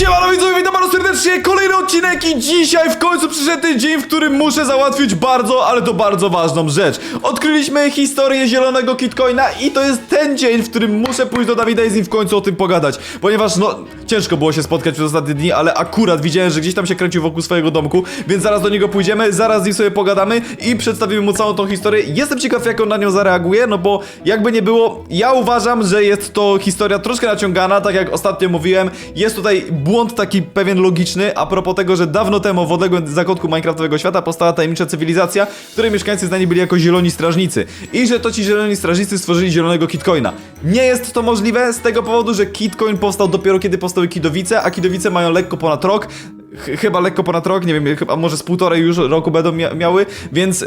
Siemano widzowie, witam bardzo serdecznie, kolejny odcinek i dzisiaj w końcu przyszedł ten dzień, w którym muszę załatwić bardzo, ale to bardzo ważną rzecz. Odkryliśmy historię zielonego kitcoina i to jest ten dzień, w którym muszę pójść do Dawida i z nim w końcu o tym pogadać, ponieważ no, ciężko było się spotkać przez ostatnie dni, ale akurat widziałem, że gdzieś tam się kręcił wokół swojego domku, więc zaraz do niego pójdziemy, zaraz z nim sobie pogadamy i przedstawimy mu całą tą historię. Jestem ciekaw, jak on na nią zareaguje, no bo jakby nie było, ja uważam, że jest to historia troszkę naciągana, tak jak ostatnio mówiłem, jest tutaj błąd taki pewien logiczny, a propos tego, że dawno temu w odległym zakątku Minecraftowego świata powstała tajemnicza cywilizacja, której mieszkańcy znani byli jako zieloni strażnicy. I że to ci zieloni strażnicy stworzyli zielonego kitcoina. Nie jest to możliwe z tego powodu, że kitcoin powstał dopiero kiedy powstały kidowice, a kidowice mają lekko ponad rok. Ch chyba lekko ponad rok, nie wiem, chyba może z półtorej już roku będą mia miały, więc...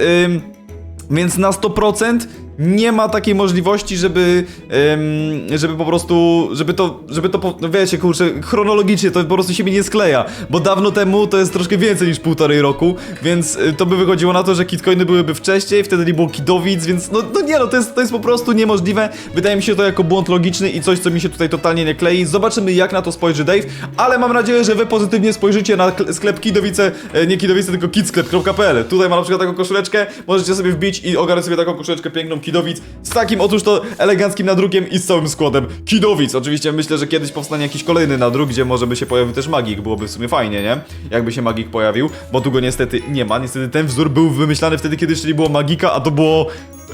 Więc na 100% nie ma takiej możliwości, żeby, em, żeby po prostu, żeby to, żeby to, no wiecie, kurczę, chronologicznie to po prostu się mi nie skleja, bo dawno temu to jest troszkę więcej niż półtorej roku, więc y, to by wychodziło na to, że kitcoiny byłyby wcześniej, wtedy nie było kidowic, więc no, no nie no, to jest, to jest po prostu niemożliwe, wydaje mi się to jako błąd logiczny i coś, co mi się tutaj totalnie nie klei, zobaczymy jak na to spojrzy Dave, ale mam nadzieję, że wy pozytywnie spojrzycie na kl- sklep kidowice, e, nie kidowice, tylko kidsklep.pl, tutaj mam na przykład taką koszuleczkę, możecie sobie wbić i ogarnąć sobie taką koszuleczkę piękną Kidowic z takim otóż to eleganckim nadrukiem i z całym składem Kidowic. Oczywiście myślę, że kiedyś powstanie jakiś kolejny nadruk, gdzie może by się pojawił też Magik, byłoby w sumie fajnie, nie? Jakby się Magik pojawił, bo tu go niestety nie ma. Niestety ten wzór był wymyślany wtedy, kiedy nie było Magika, a to było...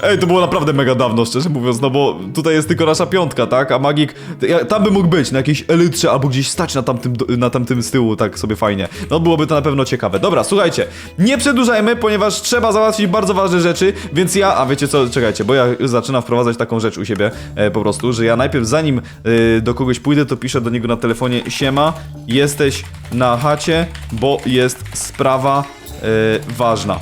Ej, to było naprawdę mega dawno, szczerze mówiąc, no bo tutaj jest tylko nasza piątka, tak? A Magik, ja- tam by mógł być, na jakiejś elytrze albo gdzieś stać na tamtym, na tamtym z tyłu, tak sobie fajnie. No byłoby to na pewno ciekawe. Dobra, słuchajcie, nie przedłużajmy, ponieważ trzeba załatwić bardzo ważne rzeczy, więc ja, a wiecie co, czekajcie, bo ja zaczynam wprowadzać taką rzecz u siebie e, po prostu, że ja najpierw zanim e, do kogoś pójdę, to piszę do niego na telefonie, siema, jesteś na chacie, bo jest sprawa e, ważna.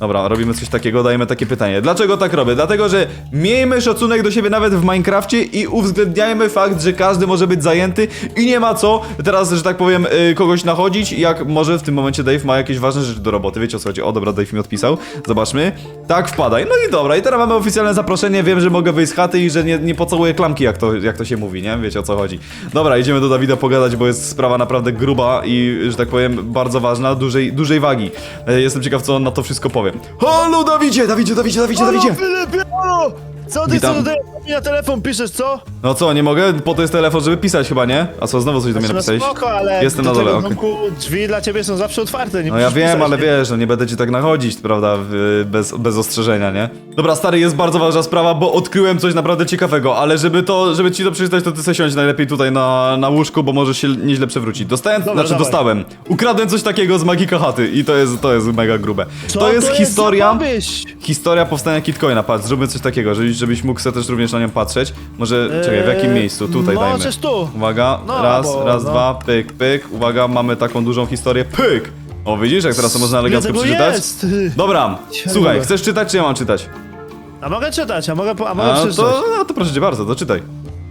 Dobra, robimy coś takiego, dajemy takie pytanie. Dlaczego tak robię? Dlatego, że miejmy szacunek do siebie nawet w Minecrafcie i uwzględniajmy fakt, że każdy może być zajęty i nie ma co teraz, że tak powiem, y, kogoś nachodzić, jak może w tym momencie Dave ma jakieś ważne rzeczy do roboty. Wiecie o co chodzi? O, dobra, Dave mi odpisał. Zobaczmy. Tak, wpadaj. No i dobra, i teraz mamy oficjalne zaproszenie, wiem, że mogę wyjść z chaty i że nie, nie pocałuję klamki, jak to, jak to się mówi, nie? Wiecie o co chodzi. Dobra, idziemy do Dawida pogadać, bo jest sprawa naprawdę gruba i, że tak powiem, bardzo ważna, dużej, dużej wagi. E, Jestem ciekaw, co on na to wszystko powie. Halo, Dawidzie, Dawidzie, Dawidzie, Dawidzie, Halo, Dawidzie! Filipie, halo! Co ty Witam. co tutaj mi na telefon piszesz, co? No co, nie mogę? Po to jest telefon, żeby pisać chyba, nie? A co, znowu coś do mnie Znaczy, no napisałeś? spoko, ale Jestem do na dole, tego okej. domku drzwi dla ciebie są zawsze otwarte, nie No ja musisz wiem, pisać, ale nie? wiesz, no nie będę cię tak nachodzić, prawda, w, bez, bez ostrzeżenia, nie? Dobra, stary, jest bardzo ważna sprawa, bo odkryłem coś naprawdę ciekawego, ale żeby to, żeby ci to przeczytać, to ty sobie siądź najlepiej tutaj na, na łóżku, bo możesz się nieźle przewrócić. Dostałem, Dobra, znaczy dawaj. dostałem. Ukradłem coś takiego z Magika Chaty i to jest, to jest mega grube. Co to jest historia... Historia powstania Kitcoina, patrz, zróbmy coś takiego, żebyś, żebyś mógł też również na nią patrzeć. Może, czekaj, w jakim Eee, miejscu? Tutaj dajmy. możesz tu. Uwaga, No, raz, bo- raz, no. dwa, pyk, pyk. Uwaga, mamy taką dużą historię, pyk! O, widzisz, jak teraz to można elegancko tego przeczytać? jest. Dobra, słuchaj, chcesz czytać, czy ja mam czytać? A mogę czytać, a mogę, po- a mogę A, przeczytać. to, no, to proszę cię bardzo, to czytaj.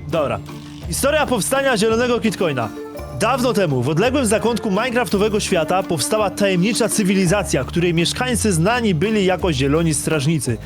Dobra. Historia powstania zielonego kitcoina. Dawno temu, w odległym zakątku Minecraftowego świata powstała tajemnicza cywilizacja, której mieszkańcy znani byli jako zieloni strażnicy.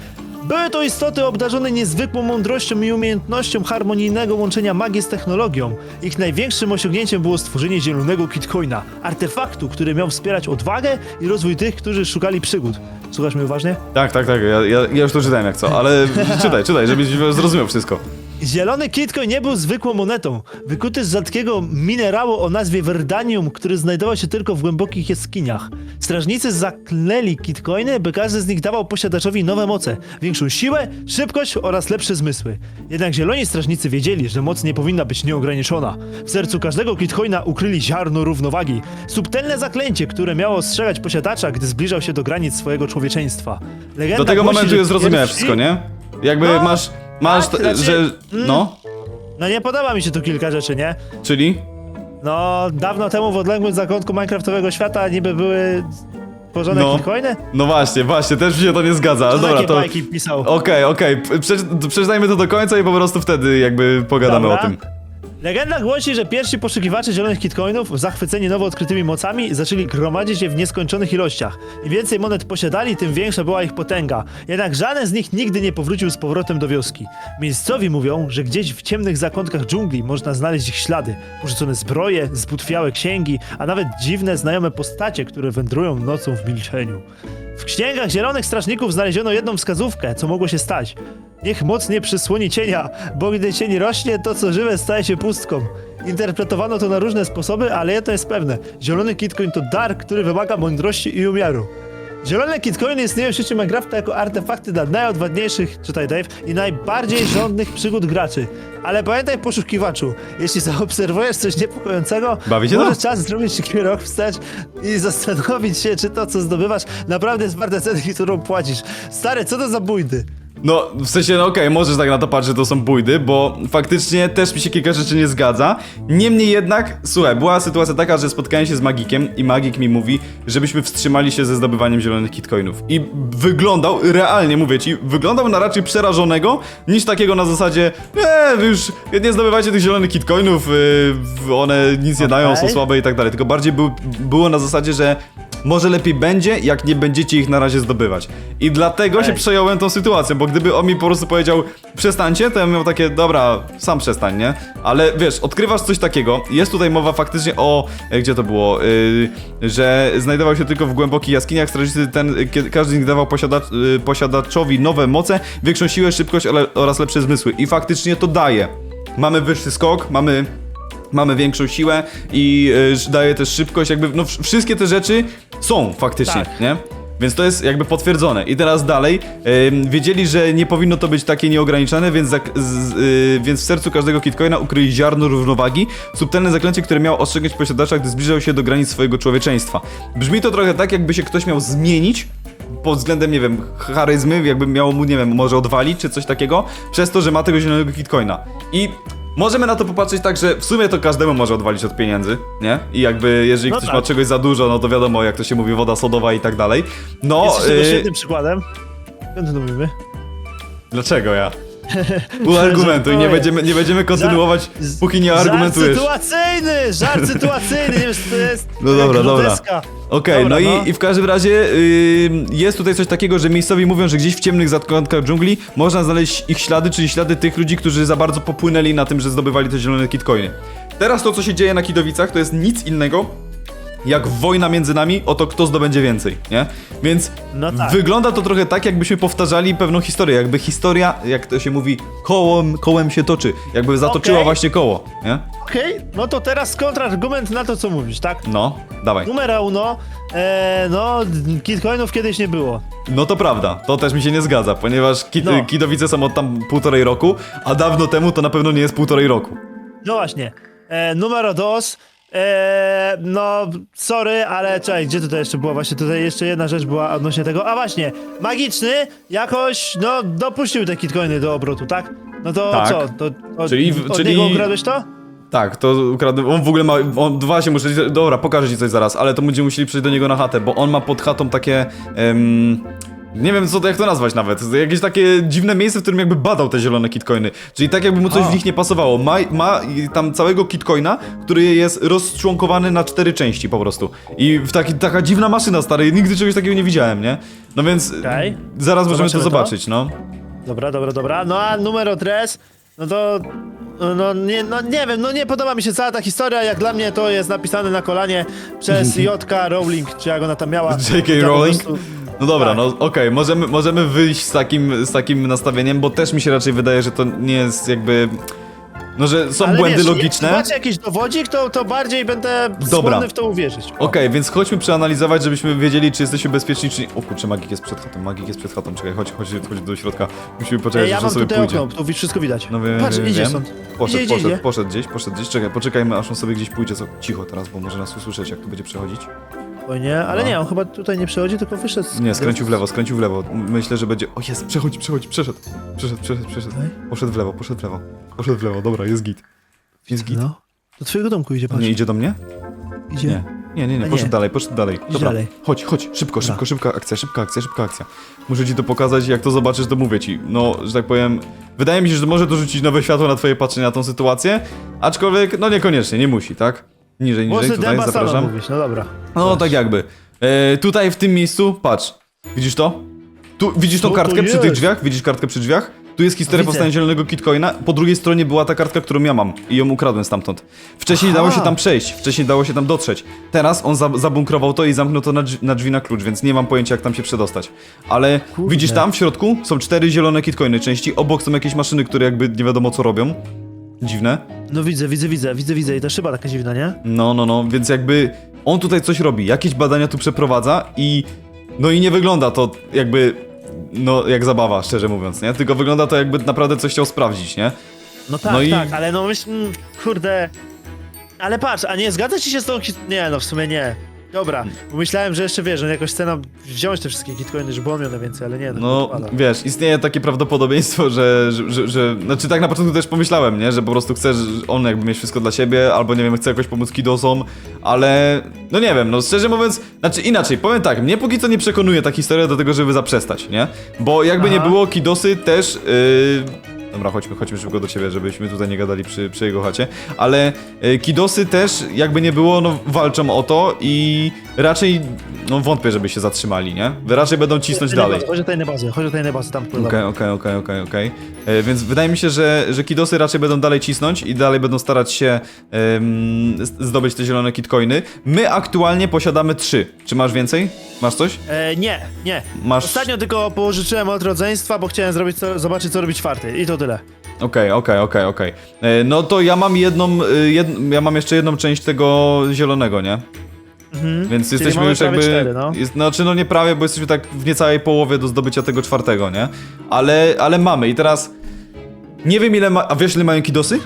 Były to istoty obdarzone niezwykłą mądrością i umiejętnością harmonijnego łączenia magii z technologią. Ich największym osiągnięciem było stworzenie zielonego kitcoina, artefaktu, który miał wspierać odwagę i rozwój tych, którzy szukali przygód. Słuchasz mnie uważnie? Tak, tak, tak, ja, ja, ja już to czytałem jak co, ale czytaj, czytaj, żebyś zrozumiał wszystko. Zielony kitcoin nie był zwykłą monetą. Wykuty z rzadkiego minerału o nazwie verdanium, który znajdował się tylko w głębokich jaskiniach. Strażnicy zaklęli kitcoiny, by każdy z nich dawał posiadaczowi nowe moce, większą siłę, szybkość oraz lepsze zmysły. Jednak zieloni strażnicy wiedzieli, że moc nie powinna być nieograniczona. W sercu każdego kitcoina ukryli ziarno równowagi. Subtelne zaklęcie, które miało ostrzegać posiadacza, gdy zbliżał się do granic swojego człowieczeństwa. Legenda Do tego głosi, momentu że jest zrozumiałe wszystko, nie? Jakby No, masz, masz, tak, t- znaczy, że, mm. no, No nie podoba mi się tu kilka rzeczy, nie? czyli? No, dawno temu w odległym zakątku Minecraftowego świata niby były tworzone No. kitcoiny? No właśnie, właśnie, też mi się to nie zgadza, ale Co dobra, takie to... bajki pisał? Okej, okej, Przeczy- przeczytajmy to do końca i po prostu wtedy jakby pogadamy Dobra. o tym. Legenda głosi, że pierwsi poszukiwacze zielonych kitcoinów, zachwyceni nowo odkrytymi mocami, zaczęli gromadzić je w nieskończonych ilościach. Im więcej monet posiadali, tym większa była ich potęga. Jednak żaden z nich nigdy nie powrócił z powrotem do wioski. Miejscowi mówią, że gdzieś w ciemnych zakątkach dżungli można znaleźć ich ślady, porzucone zbroje, zbutwiałe księgi, a nawet dziwne, znajome postacie, które wędrują nocą w milczeniu. W księgach zielonych strażników znaleziono jedną wskazówkę, co mogło się stać. Niech moc nie przysłoni cienia, bo gdy cień rośnie, to co żywe staje się pustką. Interpretowano to na różne sposoby, ale jedno jest pewne. Zielony kitcoin to dar, który wymaga mądrości i umiaru. Zielone kitcoiny istnieją w świecie Minecrafta jako artefakty dla najodwadniejszych, czytaj Dave, i najbardziej żądnych przygód graczy. Ale pamiętaj poszukiwaczu, jeśli zaobserwujesz coś niepokojącego, Bawi cię to? może czas zrobić krok wstecz i zastanowić się, czy to, co zdobywasz, naprawdę jest warte ceny, którą płacisz. Stary, co to za bójdy? No, w sensie, no okej, możesz tak na to patrzeć, że to są bójdy, bo faktycznie też mi się kilka rzeczy nie zgadza. Niemniej jednak, słuchaj, była sytuacja taka, że spotkałem się z magikiem i magik mi mówi, żebyśmy wstrzymali się ze zdobywaniem zielonych kitcoinów. I wyglądał, realnie mówię ci, wyglądał na raczej przerażonego, niż takiego na zasadzie, wy już nie zdobywajcie tych zielonych kitcoinów, yy, one nic nie dają, są Okej. słabe i tak dalej. Tylko bardziej był, było na zasadzie, że może lepiej będzie, jak nie będziecie ich na razie zdobywać. I dlatego się Ej. przejąłem tą sytuacją, bo gdyby on mi po prostu powiedział przestańcie, to ja bym miał takie, dobra, sam przestań, nie? Ale wiesz, odkrywasz coś takiego, jest tutaj mowa faktycznie o, e, gdzie to było, yy, że znajdował się tylko w głębokich jaskiniach, strażnicy ten, kiedy każdy z nich dawał posiadacz, y, posiadaczowi nowe moce, większą siłę, szybkość ale, oraz lepsze zmysły. I faktycznie to daje. Mamy wyższy skok, mamy mamy większą siłę i y, daje też szybkość, jakby no wszystkie te rzeczy są faktycznie, Tak. nie? Więc to jest jakby potwierdzone. I teraz dalej, ym, wiedzieli, że nie powinno to być takie nieograniczone, więc, z, y, więc w sercu każdego kitcoina ukryli ziarno równowagi, subtelne zaklęcie, które miało ostrzegać posiadacza, gdy zbliżał się do granic swojego człowieczeństwa. Brzmi to trochę tak, jakby się ktoś miał zmienić pod względem, nie wiem, charyzmy, jakby miało mu, nie wiem, może odwalić, czy coś takiego, przez to, że ma tego zielonego kitcoina. I możemy na to popatrzeć tak, że w sumie to każdemu może odwalić od pieniędzy, nie? I jakby, jeżeli No ktoś tak. ma czegoś za dużo, no to wiadomo, jak to się mówi, woda sodowa i tak dalej. No, Jesteś tego y, świetnym przykładem. Kontynuujmy. dlaczego ja? Uargumentuj, nie Żartuję. będziemy, nie będziemy kontynuować, z- póki nie argumentujesz. Żart sytuacyjny! Żart sytuacyjny! Nie wiem, czy to jest... No dobra, dobra. groteska. Okej, Dobra, no, I, i w każdym razie yy, jest tutaj coś takiego, że miejscowi mówią, że gdzieś w ciemnych zakątkach dżungli można znaleźć ich ślady, czyli ślady tych ludzi, którzy za bardzo popłynęli na tym, że zdobywali te zielone kitcoiny. Teraz to, co się dzieje na Kidowicach, to jest nic innego jak wojna między nami o to, kto zdobędzie więcej, nie? Więc No tak. wygląda to trochę tak, jakbyśmy powtarzali pewną historię, jakby historia, jak to się mówi, kołem, kołem się toczy, jakby zatoczyła Okej. właśnie koło, nie? Okej, no to teraz kontrargument na to, co mówisz, tak? No, dawaj. Numera uno, e, no, kitcoinów kiedyś nie było. No to prawda, to też mi się nie zgadza, ponieważ kid, No. Kidowice są od tam półtorej roku, a dawno temu to na pewno nie jest półtorej roku. No właśnie. E, numero dos, e, no, sorry, ale czekaj, gdzie tutaj jeszcze była? Właśnie tutaj jeszcze jedna rzecz była odnośnie tego. A właśnie, magiczny jakoś, no, dopuścił te kitcoiny do obrotu, tak? No to Tak. co? To, od, Czyli- od czyli- niego ukradłeś to? Tak, to ukradł, on w ogóle ma, on dwa się muszę, dobra, pokażę ci coś zaraz, ale to będziemy musieli przyjść do niego na chatę, bo on ma pod chatą takie, em, nie wiem co jak to nazwać nawet, jakieś takie dziwne miejsce, w którym jakby badał te zielone kitcoiny, czyli tak jakby mu coś A. w nich nie pasowało, ma, ma tam całego kitcoina, który jest rozczłonkowany na cztery części po prostu i w taki, taka dziwna maszyna stary, nigdy czegoś takiego nie widziałem, nie? No więc Okej. zaraz możemy to Zobaczymy to? zobaczyć, no. Dobra, dobra, dobra. No a numero tres, no to. No nie, no nie wiem, no nie podoba mi się cała ta historia, jak dla mnie to jest napisane na kolanie przez J.K. Rowling, czy jak ona tam miała. J.K. Ja po Rowling? prostu- No dobra, Tak. no okej, możemy, możemy wyjść z takim, z takim nastawieniem, bo też mi się raczej wydaje, że to nie jest jakby... No, że są Ale błędy wiesz, logiczne. Jak macie jakiś dowodzik, to, to bardziej będę Dobra. skłonny w to uwierzyć. Okej, więc chodźmy przeanalizować, żebyśmy wiedzieli, czy jesteśmy bezpieczni, czy nie. O kurczę, magik jest przed chatą, magik jest przed chatą, czekaj, chodź, chodź, chodź do środka. Musimy poczekać, Ej, ja aż on mam sobie tutaj pójdzie. okno, tu wszystko widać. No wiem, Patrz, wiem, idzie wiem. stąd. Poszedł, idzie, idzie, poszedł, idzie. poszedł gdzieś, poszedł gdzieś. Czekaj, poczekajmy, aż on sobie gdzieś pójdzie. Co? Cicho teraz, bo może nas usłyszeć, jak tu będzie przechodzić. O nie, ale No. nie, on chyba tutaj nie przechodzi, tylko wyszedł. z- Nie, skręcił w lewo, skręcił w lewo. Myślę, że będzie... O jest, przechodzi, przechodzi, przeszedł. Przeszedł, przeszedł, przeszedł. Poszedł w lewo, poszedł w lewo. Poszedł w lewo, dobra, jest git. Jest git. No. Do twojego domku idzie, patrz. Nie idzie do mnie? idzie. Nie. Nie, nie, nie, poszedł nie. dalej, poszedł dalej. Dobra, dalej. chodź, chodź, szybko, szybko, szybka akcja, szybka akcja, szybka akcja. Muszę ci to pokazać, jak to zobaczysz, to mówię ci. No, że tak powiem, wydaje mi się, że może to rzucić nowe światło na twoje patrzenie na tą sytuację, aczkolwiek, no niekoniecznie, nie musi, tak? Niżej, niżej, Może tutaj, Dęba sama zapraszam. mówić, no dobra. No, tak jakby. E, tutaj w tym miejscu, patrz, widzisz to? Tu, widzisz tą Co to kartkę przy tych jest? drzwiach? Widzisz kartkę przy drzwiach? Tu jest historia Widzę. powstania zielonego kitcoina. Po drugiej stronie była ta kartka, którą ja mam i ją ukradłem stamtąd. Wcześniej Aha. dało się tam przejść, wcześniej dało się tam dotrzeć. Teraz on za zabunkrował to i zamknął to na, drzwi- na drzwi na klucz, więc nie mam pojęcia jak tam się przedostać. Ale Kurde. widzisz tam w środku są cztery zielone kitcoiny części, obok są jakieś maszyny, które jakby nie wiadomo co robią. Dziwne. No widzę, widzę, widzę, widzę, widzę i ta szyba taka dziwna, nie? No, no, no, więc jakby on tutaj coś robi, jakieś badania tu przeprowadza i no i nie wygląda to jakby no jak zabawa, szczerze mówiąc, nie? Tylko wygląda to jakby naprawdę coś chciał sprawdzić, nie? No tak, No i- tak, ale no myśl, mm, kurde... Ale patrz, a nie zgadza ci się z tą his- Nie, no w sumie nie. Dobra, bo myślałem, że jeszcze wiesz, że jakoś chce nam wziąć te wszystkie kitcoiny, żeby on miał więcej, ale nie, no, nie wypada. wiesz, istnieje takie prawdopodobieństwo, że, że, że, że znaczy tak na początku też pomyślałem, nie? Że po prostu chce on jakby mieć wszystko dla siebie, albo nie wiem, chce jakoś pomóc kidosom, ale no nie wiem, no szczerze mówiąc, znaczy inaczej, powiem tak, mnie póki co nie przekonuje ta historia do tego, żeby zaprzestać, nie? Bo jakby nie Aha. było, kidosy też... Yy... Dobra, chodźmy, chodźmy szybko do ciebie, żebyśmy tutaj nie gadali przy, przy jego chacie. Ale y, kidosy też, jakby nie było, no walczą o to i raczej, no wątpię, żeby się zatrzymali, nie? Raczej będą cisnąć dalej. Chodź o tajne bazy, chodź o tajne bazy, tam. Okej, okej, okej, okej, okej. E, Więc wydaje mi się, że, że kidosy raczej będą dalej cisnąć i dalej będą starać się em, z- zdobyć te zielone kitcoiny. My aktualnie posiadamy trzy. Czy masz więcej? Masz coś? E, nie, nie. Masz... Ostatnio tylko pożyczyłem od rodzeństwa, bo chciałem zrobić co, zobaczyć, co robi czwarty. I to tyle. Okej, okej, okej, okej. E, No to ja mam jedną, y, jed... ja mam jeszcze jedną część tego zielonego, nie? Mhm. Więc Czyli jesteśmy już jakby. cztery, no. jest, znaczy, no nie prawie, bo jesteśmy tak w niecałej połowie do zdobycia tego czwartego, nie? Ale, ale mamy i teraz. Nie wiem ile ma. A wiesz ile mają kidosy?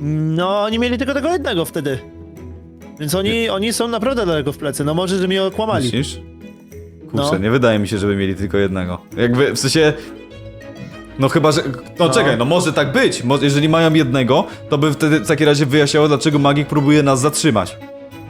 No, oni mieli tylko tego jednego wtedy. Więc oni, oni są naprawdę daleko w plecy. No może, że mnie okłamali. Myślisz? Kurczę, No. nie wydaje mi się, żeby mieli tylko jednego. Jakby, w sensie... No chyba, że... No, No. czekaj, no może tak być. Mo jeżeli mają jednego, to by wtedy w takim razie wyjaśniało, dlaczego magik próbuje nas zatrzymać.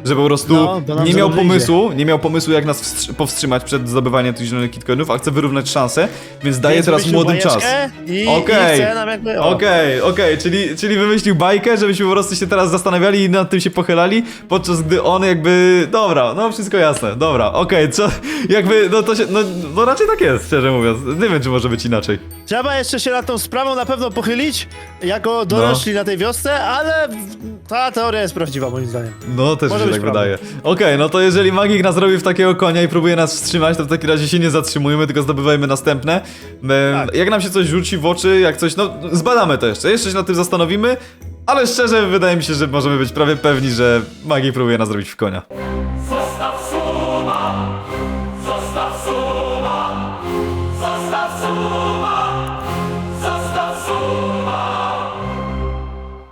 Że po prostu No, nie miał pomysłu, nie miał pomysłu jak nas wstrzy- powstrzymać przed zdobywaniem tych zielonych kitcoinów, a chce wyrównać szanse, więc daje Więc teraz wymyślił młodym czas. bajeczkę I, Okej. i chce nam jakby... o. Okej, okej, czyli, czyli wymyślił bajkę, żebyśmy po prostu się teraz zastanawiali i nad tym się pochylali, podczas gdy on jakby... Dobra, no wszystko jasne, dobra, okej, co... Jakby, no to się... No, no raczej tak jest, szczerze mówiąc. Nie wiem, czy może być inaczej. Trzeba jeszcze się nad tą sprawą na pewno pochylić, No. jako dorośli na tej wiosce, ale ta teoria jest prawdziwa moim zdaniem. No, też mi Może się być tak wydaje. Okej, no to jeżeli magik nas robi w takiego konia i próbuje nas wstrzymać, to w takim razie się nie zatrzymujmy, tylko zdobywajmy następne. Em, Tak. Jak nam się coś rzuci w oczy, jak coś, no zbadamy to jeszcze, jeszcze się nad tym zastanowimy, ale szczerze wydaje mi się, że możemy być prawie pewni, że magik próbuje nas zrobić w konia.